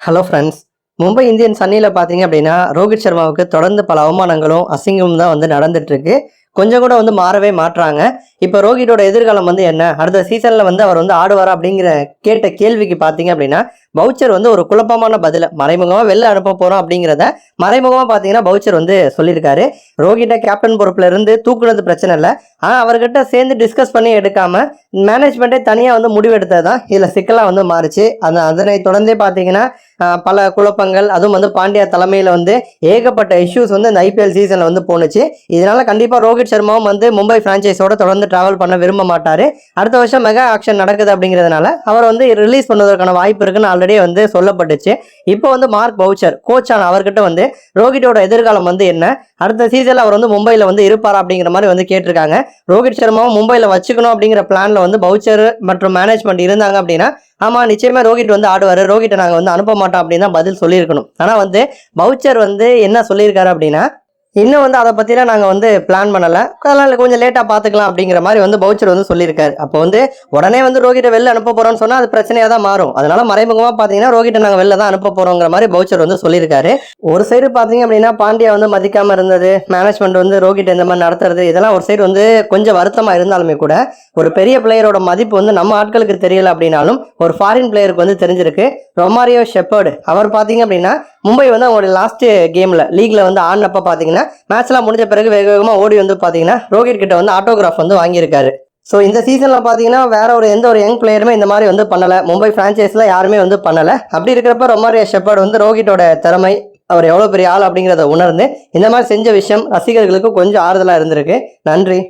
Hello friends Mumbai Indians சன்னியில் பார்த்தீங்க அப்படின்னா ரோஹித் சர்மாவுக்கு தொடர்ந்து பல அவமானங்களும் அசிங்கமும் தான் வந்து நடந்துட்டுருக்கு கொஞ்சம் கூட வந்து மாறவே மாட்றாங்க இப்போ ரோஹிட்டோட எதிர்காலம் வந்து என்ன? அடுத்த சீசனில் வந்து அவர் வந்து ஆடுவாரா அப்படிங்கிற கேட்ட கேள்விக்கு பார்த்தீங்க அப்படின்னா பவுச்சர் வந்து ஒரு குழப்பமான பதில. மறைமுகமாக வெளில அனுப்ப போகிறோம் அப்படிங்கிறத மறைமுகமாக பார்த்தீங்கன்னா பவுச்சர் வந்து சொல்லியிருக்காரு. ரோஹிட்டை கேப்டன் பொறுப்புல இருந்து தூக்குனது பிரச்சனை இல்லை. ஆனால் அவர்கிட்ட சேர்ந்து டிஸ்கஸ் பண்ணி எடுக்காம மேனேஜ்மெண்ட்டே தனியாக வந்து முடிவெடுத்தது தான். இதில் சிக்கலாக வந்து மாறுச்சு. அந்த அதனை தொடர்ந்தே பார்த்தீங்கன்னா பல குழப்பங்கள் அதுவும் வந்து பாண்டியா தலைமையில் வந்து ஏகப்பட்ட இஷ்யூஸ் வந்து இந்த ஐபிஎல் சீசனில் வந்து போணுச்சு. இதனால கண்டிப்பாக ரோஹித் சர்மாவும் வந்து மும்பை ஃப்ரான்ச்சைஸோட தொடர்ந்து டிராவல் பண்ண விரும்ப மாட்டார். அடுத்த வருஷம் மெகா ஆக்ஷன் நடக்குது அப்படிங்கிறதுனால அவர் வந்து ரிலீஸ் பண்ணுவதற்கான வாய்ப்பு இருக்குன்னு ஆல்ரெடி வந்து சொல்லப்பட்டுச்சு. இப்போ வந்து மார்க் பவுச்சர் கோச்சான அவர்கிட்ட வந்து ரோஹிட்டோட எதிர்காலம் வந்து என்ன? அடுத்த சீசனில் அவர் வந்து மும்பையில் வந்து இருப்பார் அப்படிங்கிற மாதிரி வந்து கேட்டிருக்காங்க. ரோஹித் சர்மாவும் மும்பையில் வச்சுக்கணும் அப்படிங்கிற பிளானில் வந்து பவுச்சர் மற்றும் மேனேஜ்மெண்ட் இருந்தாங்க அப்படின்னா ஆமாம் நிச்சயமாக ரோஹித் வந்து ஆடுவார். ரோஹிட்டை நாங்கள் வந்து அனுப்ப மாட்டோம் அப்படின்னு தான் பதில் சொல்லியிருக்கணும். ஆனால் வந்து பவுச்சர் வந்து என்ன சொல்லியிருக்காரு அப்படின்னா இன்னும் வந்து அதை பற்றிலாம் நாங்கள் வந்து பிளான் பண்ணலை. அதனால் கொஞ்சம் லேட்டாக பார்த்துக்கலாம் அப்படிங்கிற மாதிரி வந்து பவுச்சர் வந்து சொல்லியிருக்காரு. அப்போ வந்து உடனே வந்து ரோகிட்ட வெளில அனுப்ப போகிறோம்னு சொன்னால் அது பிரச்சனையாக தான் மாறும். அதனால் மறைமுகமாக பார்த்தீங்கன்னா ரோகிட்ட நாங்கள் வெளில தான் அனுப்ப போகிறோங்கிற மாதிரி பவுச்சர் வந்து சொல்லியிருக்காரு. ஒரு சைடு பார்த்தீங்க அப்படின்னா பாண்டியா வந்து மதிக்காமல் இருந்தது மேனேஜ்மெண்ட் வந்து ரோகிட்ட இந்த மாதிரி நடத்துறது இதெல்லாம் ஒரு சைடு வந்து கொஞ்சம் வருத்தமாக இருந்தாலுமே கூட ஒரு பெரிய பிளேயரோட மதிப்பு வந்து நம்ம ஆட்களுக்கு தெரியல அப்படின்னாலும் ஒரு ஃபாரின் பிளேயருக்கு வந்து தெரிஞ்சிருக்கு. ரொமாரியோ ஷெப்பர்டு அவர் பார்த்தீங்க அப்படின்னா மும்பை வந்து அவங்களுடைய லாஸ்ட் கேமில் லீக்ல வந்து ஆடினப்ப பார்த்தீங்கன்னா மேட்ச்லாம் முடிஞ்ச பிறகு வேக வேகமாக ஓடி வந்து பார்த்தீங்கன்னா ரோஹித் கிட்ட வந்து ஆட்டோகிராஃப் வந்து வாங்கியிருக்காரு. ஸோ இந்த சீசனில் பார்த்தீங்கன்னா வேற ஒரு எந்த ஒரு யங் பிளேயருமே இந்த மாதிரி வந்து பண்ணலை. மும்பை ஃப்ரான்ச்சைஸில் யாருமே வந்து பண்ணலை. அப்படி இருக்கிறப்ப ரொமாரியோ ஷெப்பர்டு வந்து ரோஹிட்டோட திறமை அவர் எவ்வளோ பெரிய ஆள் அப்படிங்கிறத உணர்ந்து இந்த மாதிரி செஞ்ச விஷயம் ரசிகர்களுக்கு கொஞ்சம் ஆறுதலாக இருந்திருக்கு. நன்றி.